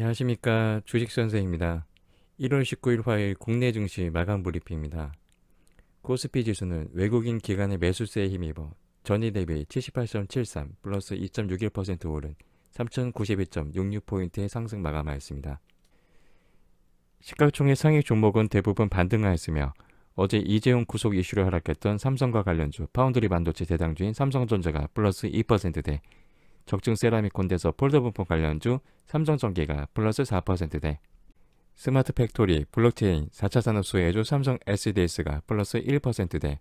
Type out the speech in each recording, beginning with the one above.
안녕하십니까 주식 선생입니다. 1월 19일 화요일 국내 증시 마감 브리핑입니다. 코스피 지수는 외국인 기관의 매수세에 힘입어 전일 대비 78.73 플러스 2.61% 오른 3092.66포인트의 상승 마감하였습니다. 시가총액 상위 종목은 대부분 반등하였으며 어제 이재용 구속 이슈로 하락했던 삼성과 관련주 파운드리 반도체 대당주인 삼성전자가 플러스 2%대 적중 세라믹 콘덴서 폴더 분포 관련주 삼성전기가 플러스 4%대 스마트 팩토리, 블록체인, 4차 산업 수혜주 삼성 SDS가 플러스 1%대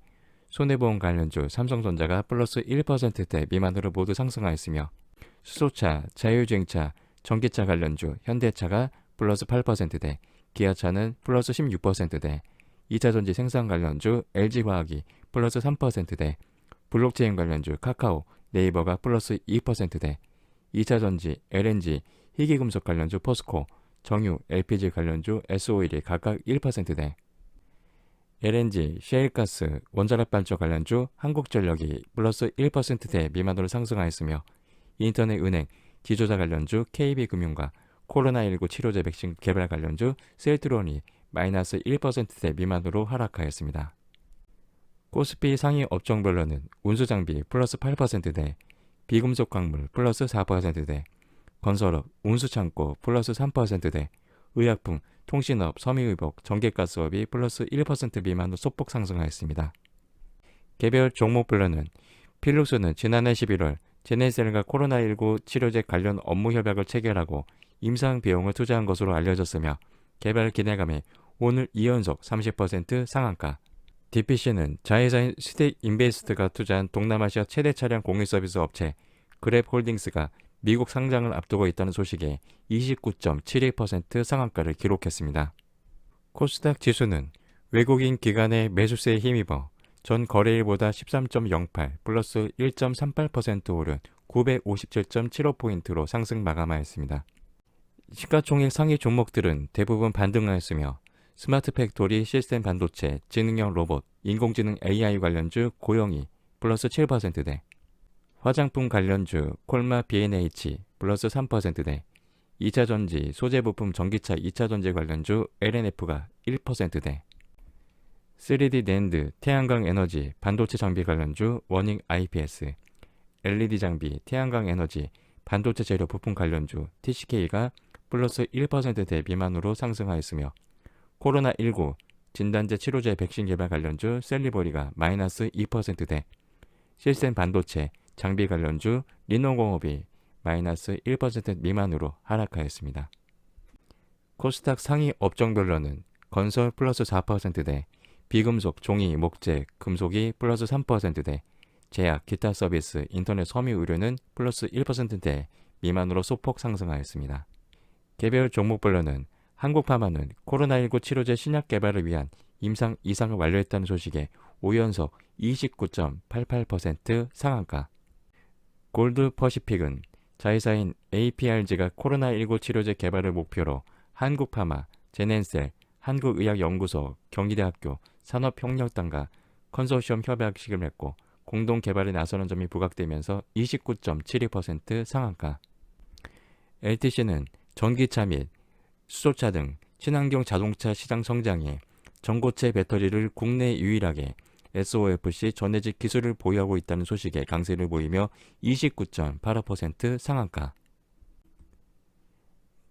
손해보험 관련주 삼성전자가 플러스 1%대 미만으로 모두 상승하였으며 수소차, 자율주행차, 전기차 관련주 현대차가 플러스 8%대 기아차는 플러스 16%대 2차 전지 생산 관련주 LG화학이 플러스 3%대 블록체인 관련주 카카오, 네이버가 플러스 2%대 2차전지, LNG, 희귀금속 관련주 포스코, 정유, LPG 관련주 S-오일이 각각 1%대 LNG, 셰일가스, 원자력 발전 관련주 한국전력이 플러스 1%대 미만으로 상승하였으며 인터넷 은행, 지조자 관련주 KB금융과 코로나19 치료제 백신 개발 관련주 셀트론이 마이너스 1%대 미만으로 하락하였습니다. 코스피 상위 업종별로는 운수장비 플러스 8%대, 비금속 광물 플러스 4%대, 건설업, 운수창고 플러스 3%대, 의약품, 통신업, 섬유의복, 전기가스업이 플러스 1% 미만으로 소폭 상승하였습니다. 개별 종목별로는 필룩스는 지난해 11월 제네셀과 코로나19 치료제 관련 업무 협약을 체결하고 임상 비용을 투자한 것으로 알려졌으며 개발 기대감에 오늘 2연속 30% 상한가. DPC는 자회사인 스택 인베스트가 투자한 동남아시아 최대 차량 공유 서비스 업체 그랩 홀딩스가 미국 상장을 앞두고 있다는 소식에 29.71% 상한가를 기록했습니다. 코스닥 지수는 외국인 기관의 매수세에 힘입어 전 거래일보다 13.08 플러스 1.38% 오른 957.75포인트로 상승 마감하였습니다. 시가총액 상위 종목들은 대부분 반등하였으며 스마트 팩토리 시스템 반도체, 지능형 로봇, 인공지능 AI 관련주 고영이 플러스 7%대, 화장품 관련주 콜마 B&H 플러스 3%대, 2차 전지, 소재 부품 전기차 2차 전지 관련주 LNF가 1%대, 3D 낸드, 태양광 에너지, 반도체 장비 관련주 워닝 IPS, LED 장비, 태양광 에너지, 반도체 재료 부품 관련주 TCK가 플러스 1%대 미만으로 상승하였으며 코로나19 진단제 치료제 백신 개발 관련주 셀리버리가 마이너스 2%대 실센 반도체 장비 관련주 리노공업이 마이너스 1% 미만으로 하락하였습니다. 코스닥 상위 업종별로는 건설 플러스 4%대 비금속, 종이, 목재, 금속이 플러스 3%대 제약, 기타 서비스, 인터넷 섬유 의료는 플러스 1%대 미만으로 소폭 상승하였습니다. 개별 종목별로는 한국파마는 코로나19 치료제 신약 개발을 위한 임상 이상을 완료했다는 소식에 5연속 29.88% 상한가. 골드 퍼시픽은 자회사인 APRG가 코로나19 치료제 개발을 목표로 한국파마, 제넨셀, 한국의학연구소, 경기대학교, 산업협력단과 컨소시엄 협약식을 맺고 공동 개발에 나서는 점이 부각되면서 29.72% 상한가. LTC는 전기차 및 수소차 등 친환경 자동차 시장 성장에 전고체 배터리를 국내 유일하게 SOFC 전해직 기술을 보유하고 있다는 소식에 강세를 보이며 29.85% 상한가.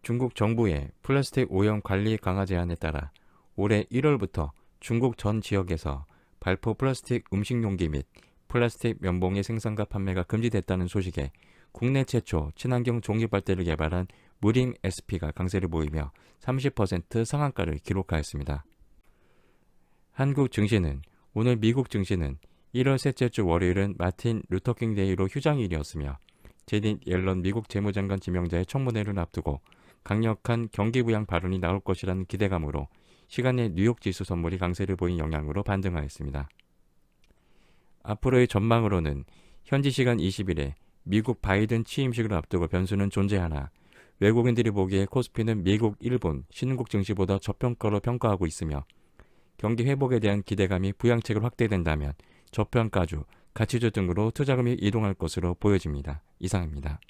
중국 정부의 플라스틱 오염 관리 강화 제안에 따라 올해 1월부터 중국 전 지역에서 발포 플라스틱 음식 용기 및 플라스틱 면봉의 생산과 판매가 금지됐다는 소식에 국내 최초 친환경 종이 빨대를 개발한 무림 SP가 강세를 보이며 30% 상한가를 기록하였습니다. 한국 증시는 오늘 미국 증시는 1월 셋째 주 월요일은 마틴 루터킹 데이로 휴장일이었으며 제닛 옐런 미국 재무장관 지명자의 청문회를 앞두고 강력한 경기 부양 발언이 나올 것이라는 기대감으로 시간의 뉴욕 지수 선물이 강세를 보인 영향으로 반등하였습니다. 앞으로의 전망으로는 현지 시간 20일에 미국 바이든 취임식을 앞두고 변수는 존재하나 외국인들이 보기에 코스피는 미국, 일본, 신흥국 증시보다 저평가로 평가하고 있으며 경기 회복에 대한 기대감이 부양책을 확대된다면 저평가주, 가치주 등으로 투자금이 이동할 것으로 보여집니다. 이상입니다.